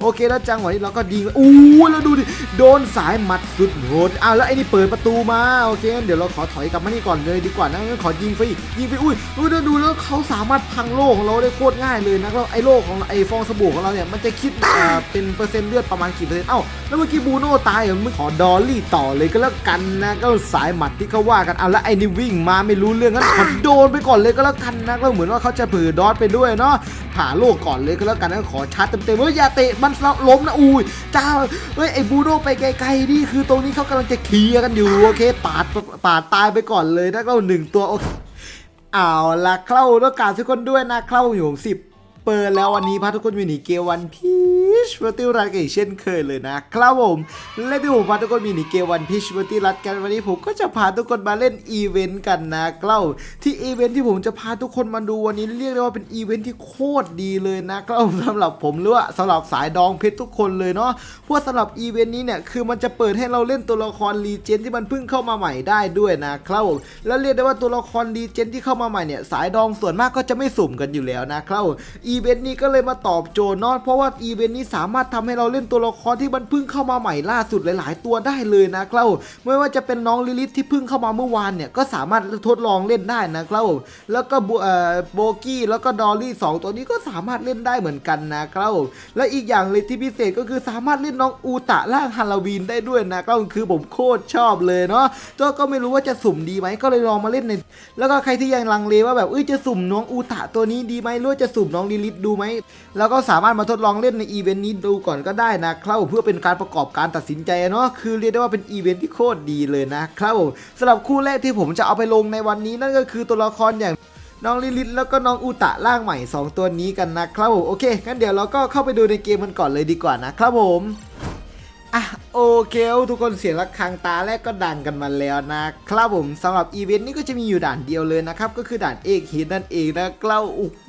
โอเคแล้วจังหวะนี้เราก็ยิงอู้แล้วดูดิโดนสายหมัดสุดโหดอ้าวแล้วไอ้นี่เปิดประตูมาโอเคเดี๋ยวเราขอถอยกลับมานี่ก่อนเลยดีกว่านะงั้นขอยิงฟรียิงฟรีอุ้ยอุ้ยดูแล้วเขาสามารถพังโล่ของเราได้โคตรง่ายเลยนะแล้วไอ้โล่ของไอ้ฟองสบู่ของเราเนี่ยมันจะคิดอ่าเป็นเปอร์เซ็นต์เลือดประมาณกี่เปอร์เซ็นต์เอ้าแล้วเมื่อกี้บูโน่ตายเหรอมึงขอดอลลี่ต่อเลยก็แล้วกันนะก็สายหมัดที่เขาว่ากันเอาแล้วไอ้นี่วิ่งมาไม่รู้เรื่องงั้นขอโดนไปก่อนเลยก็แล้วกันนะก็เหมือนว่าเขาจะเผือดอทไปด้วยเนาะผ่าโลกก่อนเลยก็แล้วกันนะขอชาร์จเต็มๆเฮ้ยอย่าเตะมันล้มนะอุ้ยเจ้าเฮ้ยไอ้บูโดไปไกลๆนี่คือตรงนี้เขากำลังจะเคลียร์กันอยู่โอเคปาดปาดตายไปก่อนเลยนะก็หนึ่งตัวโอเคเอาละเข้าต้องการทุกคนด้วยนะเข้าอยู่สิบ เปิดแล้ววันนี้พาทุกคนมีหนีเกมวันพีชเวอร์ติรัตกันอีกเช่นเคยเลยนะครับผมและที่ผมพาทุกคนมีหนีเกมวันพีชเวอร์ติรัตกันวันนี้ผมก็จะพาทุกคนมาเล่นอีเวนต์กันนะครับที่อีเวนต์ที่ผมจะพาทุกคนมาดูวันนี้เรียกได้ว่าเป็นอีเวนต์ที่โคตรดีเลยนะครับสำหรับผมหรือว่าสำหรับสายดองเพชรทุกคนเลยเนาะเพราะว่าสำหรับอีเวนต์นี้เนี่ยคือมันจะเปิดให้เราเล่นตัวละครรีเจนที่มันเพิ่งเข้ามาใหม่ได้ด้วยนะครับผมแล้วเรียกได้ว่าตัวละครรีเจนที่เข้ามาใหม่เนี่ยสายดองส่วนมากก็จะไม่สุ่มกันอยู่แล้วนะครับอีีเวนต์นี้ก็เลยมาตอบโจทย์เนาะเพราะว่าอีเวนต์นี้สามารถทำให้เราเล่นตัวละครที่มันเพิ่งเข้ามาใหม่ล่าสุดหลาย ๆ ตัวได้เลยนะครับไม่ว่าจะเป็นน้องลิลิทที่เพิ่งเข้ามาเมื่อวานเนี่ยก็สามารถทดลองเล่นได้นะครับแล้วก็โบเอ่อโบกี้แล้วก็ดอลลี่สองตัวนี้ก็สามารถเล่นได้เหมือนกันนะครับและอีกอย่างเลยที่พิเศษก็คือสามารถเล่นน้องอูตะร่างฮาโลวีนได้ด้วยนะครับคือผมโคตรชอบเลยเนาะตัวก็ไม่รู้ว่าจะสุ่มดีไหมก็เลยลองมาเล่นในแล้วก็ใครที่ยังลังเลว่าแบบเอ้ยจะสุ่มน้องอูตะตัวนี้ดีไหมหรือจะสุ่มน้องลิลิทดูไหม แล้วก็สามารถมาทดลองเล่นในอีเวนต์นี้ดูก่อนก็ได้นะครับเพื่อเป็นการประกอบการตัดสินใจเนาะคือเรียกได้ว่าเป็นอีเวนต์ที่โคตรดีเลยนะครับสำหรับคู่แรกที่ผมจะเอาไปลงในวันนี้นั่นก็คือตัวละครอย่างน้องลิลิทแล้วก็น้องอุตะร่างใหม่ 2 ตัวนี้กันนะครับผมโอเคงั้นเดี๋ยวเราก็เข้าไปดูในเกมมันก่อนเลยดีกว่านะครับผมอะโอเคทุกคนเสียงระฆังตาแรกก็ดังกันมาแล้วนะครับผมสำหรับอีเวนต์นี้ก็จะมีอยู่ด่านเดียวเลยนะครับ ก็คือด่านเอกฮิตนั่นเองนะครับโอ้โห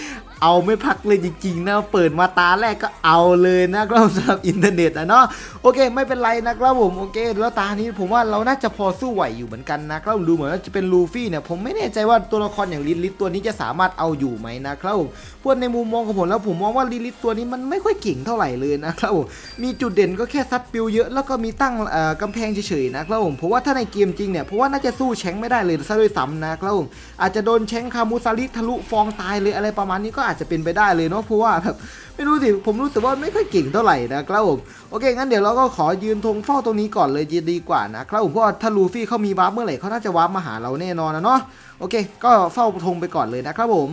เอาไม่พักเลยจริงๆนะเปิดมาตาแรกก็เอาเลยนะครับสำหรับอินเทอร์เน็ตอะเนาะโอเค ไม่เป็นไรนะครับผมโอเค แล้วตานี้ผมว่าเราน่าจะพอสู้ไหวอยู่เหมือนกันนะครับดูเหมือนว่าจะเป็นลูฟี่เนี่ยผมไม่แน่ใจว่าตัวละครอย่างลิลิทตัวนี้จะสามารถเอาอยู่ไหมนะครับผมพวกในมุมมองของผมแล้วผมมองว่าลิลิทตัวนี้มันไม่ค่อยเก่งเท่าไหร่เลยนะครับผมมีจุดเด่นก็แค่ซัดปิวเยอะแล้วก็มีตั้งเอ่อกำแพงเฉยๆนะครับผมเพราะว่าถ้าในเกมจริงเนี่ยเพราะว่าน่าจะสู้แชงไม่ได้เลยซะด้วยซ้ำนะครับผมอาจจะโดนแชงค์คามูซาริทะลุฟองตายเลยอะไรประมาณนี้ก็อาจจะเป็นไปได้เลยเนาะเพราะว่าแบบไม่รู้สิผมรู้สึกว่าไม่ค่อยเก่งเท่าไหร่นะครับผมโอเคงั้นเดี๋ยวเราก็ขอยืนธงเฝ้าตรงนี้ก่อนเลยจะดีกว่านะครับผมเพราะว่าถ้าลูฟี่เขามีวาร์ปเมื่อไหร่เขาน่าจะวาร์ปมาหาเราแน่นอนนะเนาะโอเค ก็เฝ้าธงไปก่อนเลยนะครับผม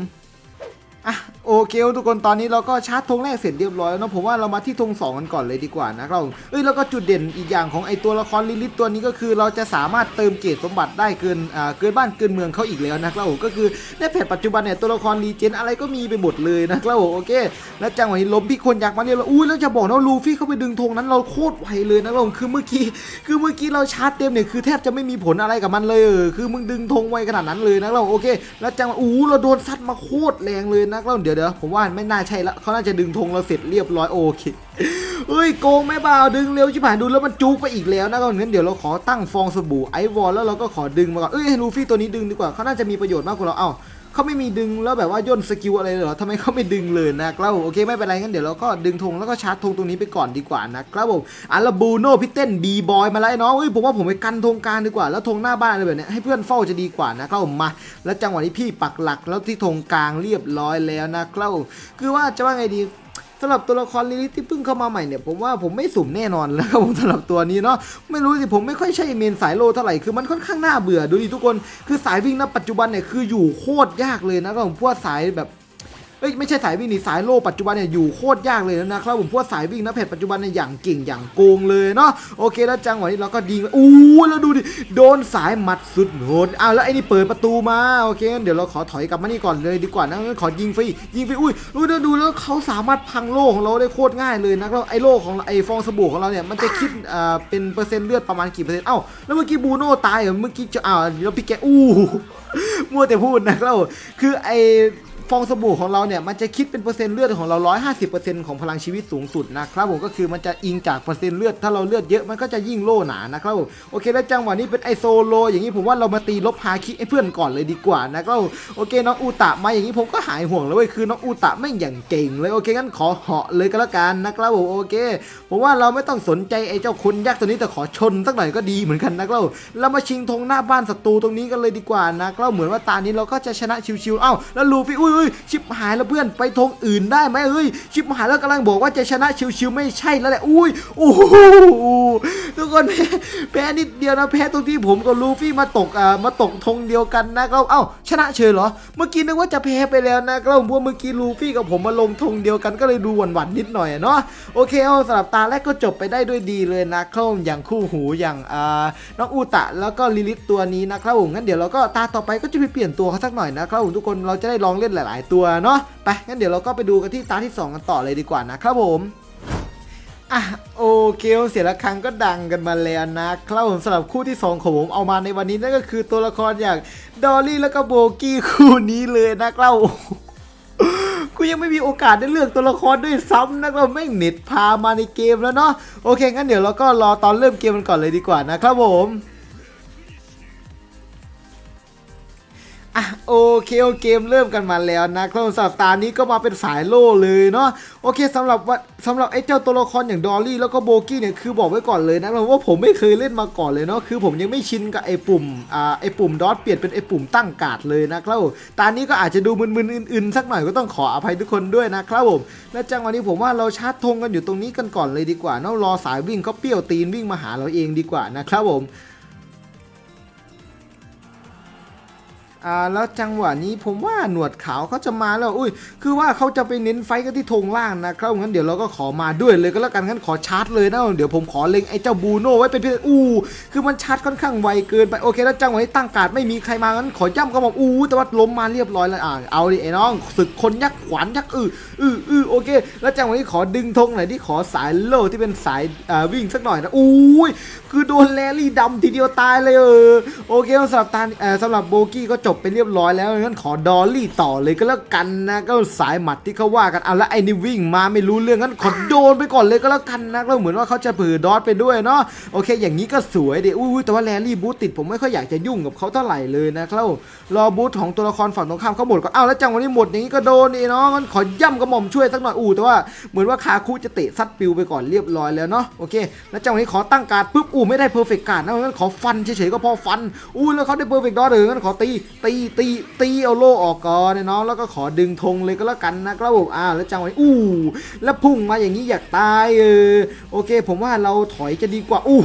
อะโอเคทุกคนตอนนี้เราก็ชาร์จธงแรกเสร็จเรียบร้อยแล้วเนะผมว่าเรามาที่ธงสองกันก่อนเลยดีกว่านะครับเอ้ยแล้วก็จุดเด่นอีกอย่างของไอตัวละครลิลิตตัวนี้ก็คือ เราจะสามารถเติมเกรดสมบัติได้เกินอ่าเกินบ้านเกินเมืองเขาอีกแล้วนะครับก็คือในแพทปัจจุบันเนี่ยตัวละครรีเจนอะไรก็มีไปหมดเลยนะครับโอเค แล้วจังหวะนี้ลมพี่คนอยากมาเรียกเราอุ้ยแล้วจะบอกนะว่าลูฟี่เข้าไปดึงธงนั้นเราโคตรไวเลยนะครับคือเมื่อกี้คือเมื่อกี้เราชาร์จเต็มเนี่ยคือแทบจะไม่มีผลอะไรกับมันเลยคือมึงดึงธงไวขนาดนั้นเลยนะครับโอเค แล้วจังหวะอู้เราโดนซัดมาโคตรแรงเลยนะนักเดี๋ยวเดี๋ยวผมว่าไม่น่าใช่ละเขาน่าจะดึงธงเราเสร็จเรียบร้อยโอเคเอ้ยโกงแม่บ่าวดึงเร็วชิบหายดูแล้วมันจุกไปอีกแล้วนะเรับงั้นเดี๋ยวเราขอตั้งฟองสบู่ไอวอลแล้วเราก็ขอดึงมาก่อนเอ้ยลูฟี่ตัวนี้ดึงดีกว่าเขาน่าจะมีประโยชน์มากกว่าเราเอ้า เขาไม่มีดึงแล้วแบบว่าย่นสกิลอะไรเลยเหรอทำไมเขาไม่ดึงเลยนะครับผมโอเคไม่เป็นไรงั้นเดี๋ยวเราก็ดึงธงแล้วก็ชาร์จธงตรงนี้ไปก่อนดีกว่านะครับผมอะแล้วบูโน่พี่เต้นบีบอยมาแล้วเนาะเอ้ยผมว่าผมไปกันธงกลางดีกว่า แล้วธงหน้าบ้านอะไรแบบนี้ให้เพื่อนเฝ้าจะดีกว่านะครับผมมาแล้วจังหวะนี้พี่ปักหลักแล้วที่ธงกลางเรียบร้อยแล้วนะครับคือว่าจะว่าไงดี สำหรับตัวละครลิลิทที่เพิ่งเข้ามาใหม่เนี่ยผมว่าผมไม่สุ่มแน่นอนแล้วครับผมสำหรับตัวนี้เนาะไม่รู้สิผมไม่ค่อยใช่เมนสายโลเท่าไหร่คือมันค่อนข้างน่าเบื่อดูดิทุกคน คือสายวิ่งนะปัจจุบันเนี่ยคืออยู่โคตรยากเลยนะครับผมพวกสายแบบ เอ้ยไม่ใช่สายวิ่งนี่สายโลปัจจุบันเนี่ยอยู่โคตรยากเลยนะครับผมพวกสายวิ่งนะเพจปัจจุบันเนี่ยอย่างเก่งอย่างโกงเลยเนาะโอเคแล้วจังหวะนี้เราก็ดีอู้แล้วดูดิโดนสายมัดสุดโหดอ้าวแล้วไอ้นี่เปิดประตูมาโอเคเดี๋ยวเราขอถอยกลับมานี่ก่อนเลยดีกว่านะขอยิงฟรียิงฟรีอุ้ยอุ้ยแล้วดูแล้วเขาสามารถพังโลของเราได้โคตรง่ายเลยนะแล้วไอ้โลของไอ้ฟองสบู่ของเราเนี่ยมันจะคิดอ่าเป็นเปอร์เซ็นต์เลือดประมาณกี่เปอร์เซ็นต์เอ้าแล้วเมื่อกี้บูโน่ตายเหรอเมื่อกี้จะอ้าวแล้วพี่แกอู้มัวแต่พูดนะครับคือไอ ฟองสบู่ของเราเนี่ยมันจะคิดเป็นเปอร์เซ็นต์เลือดของเรา 150%ของพลังชีวิตสูงสุดนะครับผมก็คือมันจะอิงจากเปอร์เซ็นต์เลือดถ้าเราเลือดเยอะมันก็จะยิ่งโล่หนานะครับผมโอเคแล้วจังหวะนี้เป็นไอโซโล อย่างนี้ผมว่าเรามาตีลบฮาคิให้เพื่อนก่อนเลยดีกว่านะครับโอเคน้องอูตะมาอย่างนี้ผมก็หายห่วงแล้วเว้ยคือน้องอูตะไม่อย่างเก่งเลยโอเคงั้นขอเหาะเลยก็แล้วกันนะครับผมโอเคผมว่าเราไม่ต้องสนใจไอ้เจ้าคนยักษ์ตัวนี้แต่ขอชนสักหน่อยก็ดีเหมือนกันนะครับเรามาชิงธงหน้าบ้านศัตรูตรงนี้กันเลยดีกว่านะครับเหมือนว่าตานี้เราก็จะชนะชิวๆเอ้าแล้วลูฟี่อุ้ย้ยชิบหายแล้วเพื่อนไปธงอื่นได้ไหมเอ้ยชิบหายแล้วกำลังบอกว่าจะชนะชิวๆไม่ใช่แล้วแหละอุ้ยโอ้โหทุกคนแพ้แพ้นิดเดียวนะแพ้ตรงที่ผมกับลูฟี่มาตกอ่ามาตกธงเดียวกันนะครับเอ้าชนะเฉยเหรอ เมื่อกี้นึกว่าจะแพ้ไปแล้วนะครับเพราะว่าเมื่อกี้ลูฟี่กับผมมาลงธงเดียวกันก็เลยดูหวั่นๆนิดหน่อยเนาะโอเคเอาสำหรับตาแรกก็จบไปได้ด้วยดีเลยนะครับอย่างคู่หูอย่างอ่าน้องอูตะแล้วก็ลิลิตตัวนี้นะครับผมงั้นเดี๋ยวเราก็ตาต่อไปก็จะไปเปลี่ยนตัวเขาสักหน่อยนะครับผมทุกคนเราจะได้ลองเล่นหลายๆตัวเนาะไปงั้นเดี๋ยวเราก็ไปดูกันที่ตาที่สองกันต่อเลยดีกว่านะครับผมอะโอเคเสียงะคระฆังก็ดังกันมาแล้วนะครับผมสำหรับคู่ที่ 2 ของผมเอามาในวันนี้นั่นก็คือตัวละครอย่างดอลลี่แล้วก็โบกี้คู่นี้เลยนะครับกูยังไม่มีโอกาสได้เลือกตัวละครด้วยซ้ำนะครับไม่งเน็ตพามาในเกมแล้วเนาะโอเคงั้นเดี๋ยวเราก็รอตอนเริ่มเกมกันก่อนเลยดีกว่านะครับผม อะโอเคโอเกมเริ่มกันมาแล้วนะครับสำหรับตานี้ก็มาเป็นสายโล่เลยเนาะโอเคสำหรับว่าสำหรับไอ้เจ้าตัวละครอย่างดอลลี่แล้วก็โบกี้เนี่ยคือบอกไว้ก่อนเลยนะว่าผมไม่เคยเล่นมาก่อนเลยเนาะคือผมยังไม่ชินกับไอ้ปุ่มอ่าไอ้ปุ่มดอทเปลี่ยนเป็นไอ้ปุ่มตั้งการ์ดเลยนะครับตานี้ก็อาจจะดูมึนๆอื่นๆสักหน่อยก็ต้องขออภัยทุกคนด้วยนะครับผมและจังหวะนี้ผมว่าเราชาร์จธงกันอยู่ตรงนี้กันก่อนเลยดีกว่าเนาะรอสายวิ่งเขาเปรี้ยวตีนวิ่งมาหาเราเองดีกว่านะครับผม อ่าแล้วจังหวะนี้ผมว่าหนวดขาวเขาจะมาแล้วอุ้ยคือว่าเขาจะไปเน้นไฟกันที่ธงล่างนะครับงั้นเดี๋ยวเราก็ขอมาด้วยเลยก็แล้วกันงั้นขอชาร์จเลยนะเดี๋ยวผมขอเล็งไอ้เจ้าบูโน่ไว้เป็นพิเศษอู้คือมันชาร์จค่อนข้างไวเกินไปโอเคแล้วจังหวะนี้ตั้งการ์ดไม่มีใครมางั้นขอย่ำก็บอกอู้แต่ว่าล้มมาเรียบร้อยแล้วอ่าเอาดิไอ้น้องศึกคนยักษ์ขวานยักษ์อืออืออือโอเค แล้วจังหวะนี้ขอดึงธงหน่อยที่ขอสายโล่ที่เป็นสายอ่าวิ่งสักหน่อยนะอู้ยคือโดนแลลี่ดำทีเดียวตายเลยเออโอเคสำหรับตาเออสำหรับโบกี้ก็จจบไปเรียบร้อยแล้วงั้นขอดอลลี่ต่อเลยก็แล้วกันนะก็สายหมัดที่เขาว่ากันเอาละไอ้นี่วิ่งมาไม่รู้เรื่องงั้นขอโดนไปก่อนเลยก็แล้วกันนะแล้วเหมือนว่าเขาจะเผือดอทไปด้วยเนาะโอเค อย่างนี้ก็สวยดิอุ้ยแต่ว่าแลลี่บูทติดผมไม่ค่อยอยากจะยุ่งกับเขาเท่าไหร่เลยนะครับรอบูทของตัวละครฝั่งตรงข้ามเขาหมดก็เอาแล้วจังวะนี้หมดอย่างนี้ก็โดนนี่เนาะงั้นขอย่ำกระหม่อมช่วยสักหน่อยอู้แต่ว่าเหมือนว่าคาคุจะเตะซัดปิวไปก่อนเรียบร้อยแล้วเนาะโอเค แล้วจังวะนี้ขอตั้งการปุ๊บอู้ไม่ได้เพอร์เฟกต์การ์ดนะงั้นขอฟันเฉยๆก็พอฟันอู้แล้วเขาได้เพอร์เฟกต์ดอทเลยงั้นขอตีตีตีตีเอาโล่ออกก่อนเนาะแล้วก็ขอดึงธงเลยก็แล้วกันนะครับผมอ่าแล้วจังหวะอู้แล้วพุ่งมาอย่างนี้อยากตายเออโอเค ผมว่าเราถอยจะดีกว่าอู้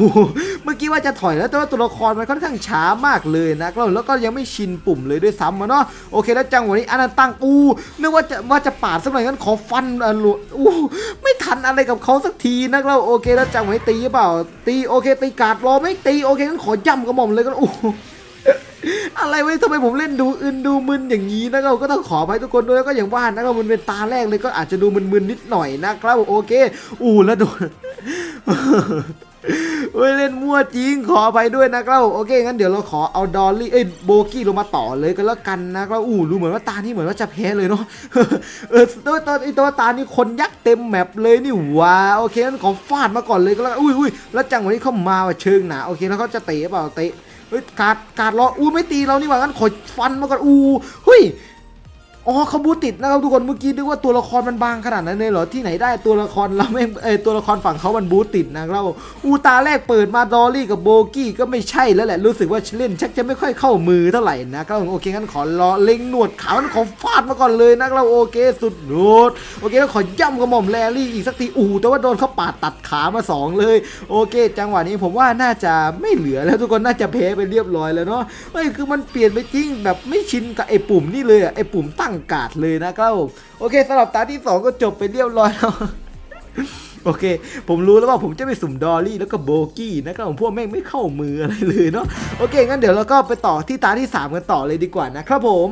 เมื่อกี้ว่าจะถอยแล้วแต่ว่าตัวละครมันค่อนข้างช้ามากเลยนะครับแล้วก็ยังไม่ชินปุ่มเลยด้วยซ้ำอะเนาะโอเค แล้วจังหวะนี้อันนั้นตั้งอู้นึกว่าจะว่าจะปาดสักหน่อยงั้นขอฟันอะหลวอู้ไม่ทันอะไรกับเขาสักทีนะครับโอเค แล้วจังหวะนี้ตีหรือเปล่าตีโอเคตีกาดรอไม่ตีโอเคงั้นขอย่ำกระหม่อมเลยก็อู้ อะไรไว้ยทำไมผมเล่นดูอื่นดูมึนอย่างนี้นะครับก็ต้องขอไปทุกคนด้วยแล้วก็อย่างว่านะครับมันเป็นตาแรกเลยก็อาจจะดูมึนๆนิดหน่อยนะครับโอเค อู้แล้วโดนเฮ้ยเล่นมั่วจริงขอไปด้วยนะครับโอเคงั้นเดี๋ยวเราขอเอาดอลลี่เอ้ยโบกี้ลงมาต่อเลยก็แล้วกันนะครับอู้รู้เหมือนว่าตานี่เหมือนว่าจะแพ้เลยเนาะเออตัวตัวไอตัวตานี่คนยักษ์เต็มแมปเลยนี่ว้าโอเคงั้นขอฟาดมาก่อนเลยก็แล้วกันอุ้ยอุ้ยแล้วจังหวะนี้เข้ามาว่ะเชิงหนาโอเคแล้วเขาจะเตะเปล่าเตะ เฮ้ยกาดกาดรออู้ไม่ตีเรานี่หว่างั้นขอฟันมาก่อนอู้เฮ้ย อ๋อเขาบูติดนะครับทุกคนเมื่อกี้นึกว่าตัวละครมันบางขนาดนั้นเลยเหรอที่ไหนได้ตัวละครเราไม่เอยตัวละครฝั่งเขามันบูติดนะครับอูตาแรกเปิดมาดอลลี่กับโบกี้ก็ไม่ใช่แล้วแหละรู้สึกว่าเล่นชักจะไม่ค่อยเข้ามือเท่าไหร่นะครับโอเคงั้นขอรอเล็งหนวดขาวงั้นขอฟาดมาก่อนเลยนะครับโอเคสุดโหดโอเคแล้วขอย่ำกระหม่อมแรลี่อีกสักทีอูแต่ว่าโดนเขาปาดตัดขามาสองเลย โอเค จังหวะนี้ผมว่าน่าจะไม่เหลือแล้วทุกคนน่าจะแพ้ไปเรียบร้อยแล้วเนาะเฮ้คือมันเปลี่ยนไปจริงแบบไม่ชินกับไอ้ปุ่มนี่เลยอะไอ้ปุ่มตั้งกาดเลยนะครับผมโอเคสำหรับตาที่สองก็จบไปเรียบร้อยแล้วโอเค ผมรู้แล้วว่าผมจะไปสุ่มดอลลี่แล้วก็โบกี้นะครับผมพวกแม่งไม่เข้ามืออะไรเลยเนาะโอเค งั้นเดี๋ยวเราก็ไปต่อที่ตาที่สามกันต่อเลยดีกว่านะครับผม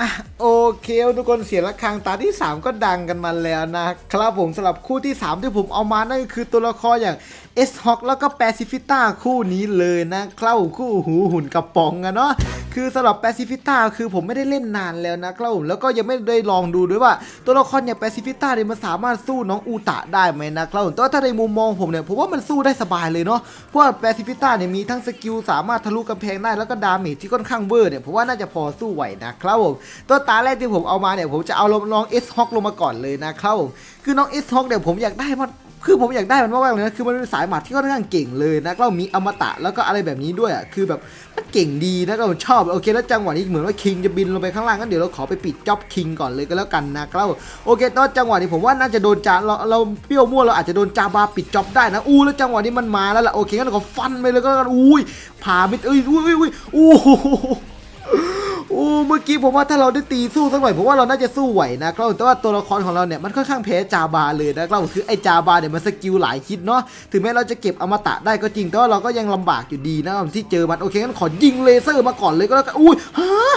อะโอเคทุกคนเสียงระฆังตาที่ 3 ก็ดังกันมาแล้วนะครับผมสำหรับคู่ที่ 3 ที่ผมเอามานั่นก็คือตัวละครอย่างเอสฮอกแล้วก็แปซิฟิต้าคู่นี้เลยนะครับคู่หูหุ่นกระป๋องอะเนาะ คือสำหรับแปซิฟิต้าคือผมไม่ได้เล่นนานแล้วนะครับผมแล้วก็ยังไม่ได้ลองดูด้วยว่าตัวละครอย่างแปซิฟิต้าเนี่ยมันสามารถสู้น้องอูตะได้ไหมนะครับผมแต่ว่าถ้าในมุมมองผมเนี่ยผมว่ามันสู้ได้สบายเลยเนาะเพราะว่าแปซิฟิต้าเนี่ยมีทั้งสกิลสามารถทะลุกำแพงได้แล้วก็ดาเมจที่ค่อนข้างเวอร์เนี่ยผมว่าน่าจะพอสู้ไหวนะครับผมตัวตาแรกที่ผมเอามาเนี่ยผมจะเอาลองเอสฮอกลงมาก่อนเลยนะครับผมคือน้องเอสฮอกเนี่ยผมอยากได้มัน คือผมอยากได้มันมากๆเลยนะ คือมันเป็นสายหมัดที่ค่อนข้างเก่งเลยนะเรามีอมตะแล้วก็อะไรแบบนี้ด้วยอะ คือแบบมันเก่งดีนะก็ผมชอบ โอเค แล้วจังหวะนี้เหมือนว่าคิงจะบินลงไปข้างล่างงั้นเดี๋ยวเราขอไปปิดจ็อบคิงก่อนเลยก็แล้วกันนะครับโอเคตอนจังหวะนี้ผมว่าน่าจะโดนจาเราเราเปรี้ยวมั่วเราอาจจะโดนจาบาปิดจ็อบได้นะ อู้แล้วจังหวะนี้มันมาแล้วล่ะ โอเคงั้นเราก็ฟันไปเลยก็แล้วกัน อุ้ยผ่ามิดเอ้ยอุ้ยอุ้ยอุ้ยอู้ เมื่อกี้ผมว่าถ้าเราได้ตีสู้สักหน่อยผมว่าเราน่าจะสู้ไหวนะครับแต่ว่าตัวละครของเราเนี่ยมันค่อนข้างแพ้จาบาเลยนะครับคือไอ้จาบาเนี่ยมันสกิลหลายคิดเนาะถึงแม้เราจะเก็บอมตะได้ก็จริงแต่ว่าเราก็ยังลำบากอยู่ดีนะครับที่เจอมันโอเคงั้นขอยิงเลเซอร์มาก่อนเลยก็แล้วกันอุ้ยฮะ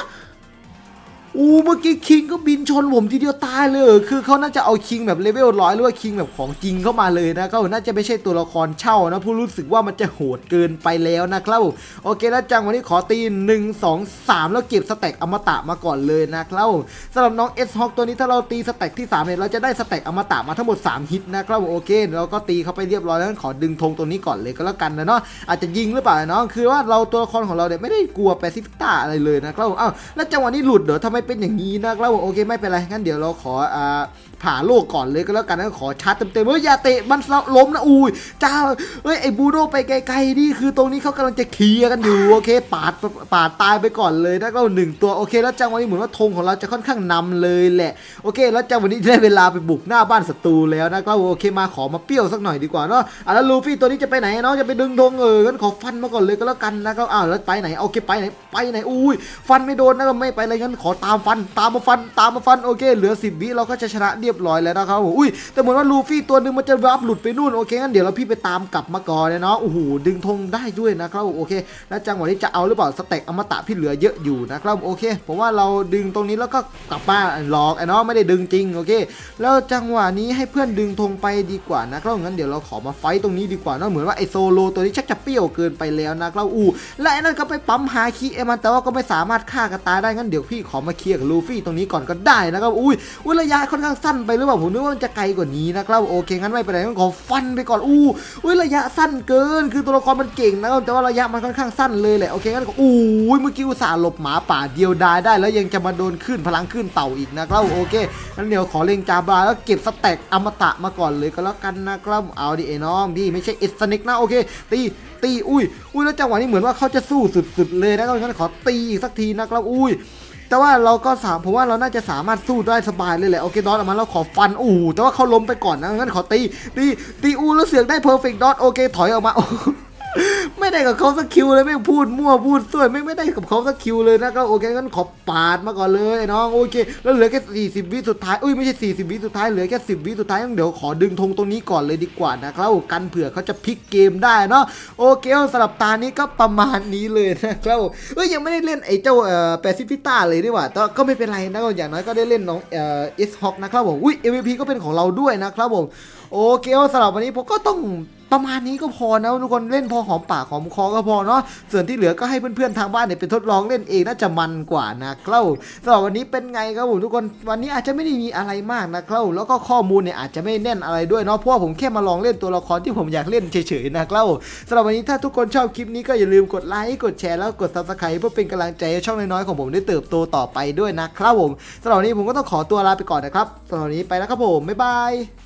อู้เมื่อกี้คิงก็บินชนผมทีเดียวตายเลย คือเขาน่าจะเอาคิงแบบเลเวลร้อยหรือว่าคิงแบบของจริงเข้ามาเลยนะครับน่าจะไม่ใช่ตัวละครเช่านะผู้รู้สึกว่ามันจะโหดเกินไปแล้วนะครับโอเคแล้วจังวันนี้ขอตีน1 2 3แล้วเก็บสแต็กอมตะมาก่อนเลยนะครับสำหรับน้องเอสฮอกตัวนี้ถ้าเราตีสแต็กที่3เนี่ยเราจะได้สแต็กอมตะมาทั้งหมด 3 ฮิตนะครับโอเคเราก็ตีเข้าไปเรียบร้อยแล้วขอดึงธงตัวนี้ก่อนเลยก็แล้วกันนะเนาะอาจจะยิงหรือเปล่าเนาะคือว่าเราตัวละครของเราเนี่ยไม่ได้กลัวแปซิฟิต้าอะไรเลยนะครับอ้าวแล้วจังหวะนี้หลุดเหรอทำไมเป็นอย่างนี้นะเราบอกโอเคไม่เป็นไรงั้นเดี๋ยวเราขออ่าผ่าโลกก่อนเลยก็แล้วกันนะขอชาร์จเต็มๆเฮ้ยอย่าเตะมันล้มนะอุ้ยจ้าเฮ้ยไอ้บูโดไปไกลๆนี่คือตรงนี้เขากำลังจะเคลียร์กันอยู่โอเคปาดปาดตายไปก่อนเลยนะก็หนึ่งตัวโอเค แล้วจังหวะนี้เหมือนว่าธงของเราจะค่อนข้างนำเลยแหละโอเค แล้วจังหวะนี้ได้เวลาไปบุกหน้าบ้านศัตรูแล้วนะก็โอเคมาขอมาเปรี้ยวสักหน่อยดีกว่าเนาะอะแล้วลูฟี่ตัวนี้จะไปไหนเนาะจะไปดึงธงเอองั้นขอฟันมาก่อนเลยก็แล้วกันนะครับอ้าวแล้วไปไหนโอเคไปไหนไปไหนอุ้ยฟันไม่โดนนะก็ไม่ไปเลยงั้นขอตามฟันตามมาฟันตามมาฟันโอเค เหลือ 10วิเราก็จะชนะเรียบร้อยแล้วนะครับอุ้ยแต่เหมือนว่าลูฟี่ตัวหนึงมันจะรับหลุดไปนู่นโอเคงั้นเดี๋ยวเราพี่ไปตามกลับมาก่อนเลยเนาะโอ้โหดึงธงได้ด้วยนะครับโอเค แล้วจังหวะนี้จะเอาหรือเปล่าสเต็กอมตะพี่เหลือเยอะอยู่นะครับโอเคผมว่าเราดึงตรงนี้แล้วก็กลับมาหลอกไอ้เนาะไม่ได้ดึงจริงโอเค แล้วจังหวะนี้ให้เพื่อนดึงธงไปดีกว่านะครับงั้นเดี๋ยวเราขอมาไฟต์ตรงนี้ดีกว่าเนาะเหมือนว่าไอโซโลตัวนี้ชักจะเปรี้ยวเกินไปแล้วนะครับอู้และไอ้นั่นก็ไปปั๊มหาคีเอมันแต่ว่าก็ไม่สามารถฆ่ากันตายได้งั้นเดี๋ยวพี่ขอมาเคลียร์กับลูฟี่ตรงนี้ก่อนก็ได้นะครับอุ้ยอุ้ยระยะค่อนข้างสั้นไปหรือเปล่าผมนึกว่ามันจะไกลกว่านี้นะครับโอเคงั้นไม่เป็นไรงั้นขอฟันไปก่อนอู้อุ้ยระยะสั้นเกิน คือตัวละครมันเก่งนะครับแต่ว่าระยะมันค่อนข้างสั้นเลยแหละโอเคงั้นก็อู้ยเมื่อกี้อุตส่าห์หลบหมาป่าเดียวดายได้ แล้วยังจะมาโดนขึ้นพลังขึ้นเต่าอีกนะครับโอเคงั้นเดี๋ยวขอเล็งจาบาแล้วเก็บสแต็กอมตะมาก่อนเลยก็แล้วกันนะครับเอาดิไอ้น้องพี่ไม่ใช่เอสนิกนะโอเคตีตีอุ้ยอุ้ยแล้วจังหวะนี้เหมือนว่าเขาจะสู้สุดๆเลยนะครับงั้นขอตีอีกสักทีนะครับอุ้ย แต่ว่าเราก็สามผมว่าเราน่าจะสามารถสู้ได้สบายเลยแหละโอเคดอทออกมาเราขอฟันอู้แต่ว่าเขาล้มไปก่อนนะงั้นขอตีตีตีอู้แล้วเสือกได้เพอร์เฟกต์ดอทโอเคถอยออกมา ไม่ได้กับเขาสักคิวเลยไม่พูดมั่วพูดส่วยไม่ไม่ได้กับเขาสักคิวเลยนะครับโอเคงั้นขอปาดมาก่อนเลยน้องโอเค แล้วเหลือแค่ 40 วิสุดท้ายอุ้ยไม่ใช่ 40 วิสุดท้ายเหลือแค่ 10 วิสุดท้ายงั้นเดี๋ยวขอดึงธงตรงนี้ก่อนเลยดีกว่านะครับกันเผื่อเขาจะพลิกเกมได้เนาะโอเคสำหรับตานี้ก็ประมาณนี้เลยนะครับเอ้ยยังไม่ได้เล่นไอ้เจ้าเอ่อแปซิฟิต้าเลยดีกว่าแต่ก็ไม่เป็นไรนะครับอย่างน้อยก็ได้เล่นน้องเอ่อเอสฮอกนะครับผมอุ้ย MVP ก็เป็นของเราด้วยนะครับผมโอเคสำหรับวันนี้ผมก็ต้อง ประมาณนี้ก็พอนะทุกคนเล่นพอหอมปากหอมคอก็พอเนาะส่วนที่เหลือก็ให้เพื่อนๆทางบ้านเนี่ยไปทดลองเล่นเองน่าจะมันกว่านะครับสำหรับวันนี้เป็นไงครับผมทุกคนวันนี้อาจจะไม่ได้มีอะไรมากนะครับแล้วก็ข้อมูลเนี่ยอาจจะไม่แน่นอะไรด้วยเนาะเพราะผมแค่มาลองเล่นตัวละครที่ผมอยากเล่นเฉยๆนะครับสำหรับวันนี้ถ้าทุกคนชอบคลิปนี้ก็อย่าลืมกดไลค์กดแชร์แล้วกด subscribe เพื่อเป็นกำลังใจให้ช่องน้อยๆของผมได้เติบโตต่อไปด้วยนะครับผมสำหรับวันนี้ผมก็ต้องขอตัวลาไปก่อนนะครับสำหรับวันนี้ไปแล้วครับผมบ๊ายบาย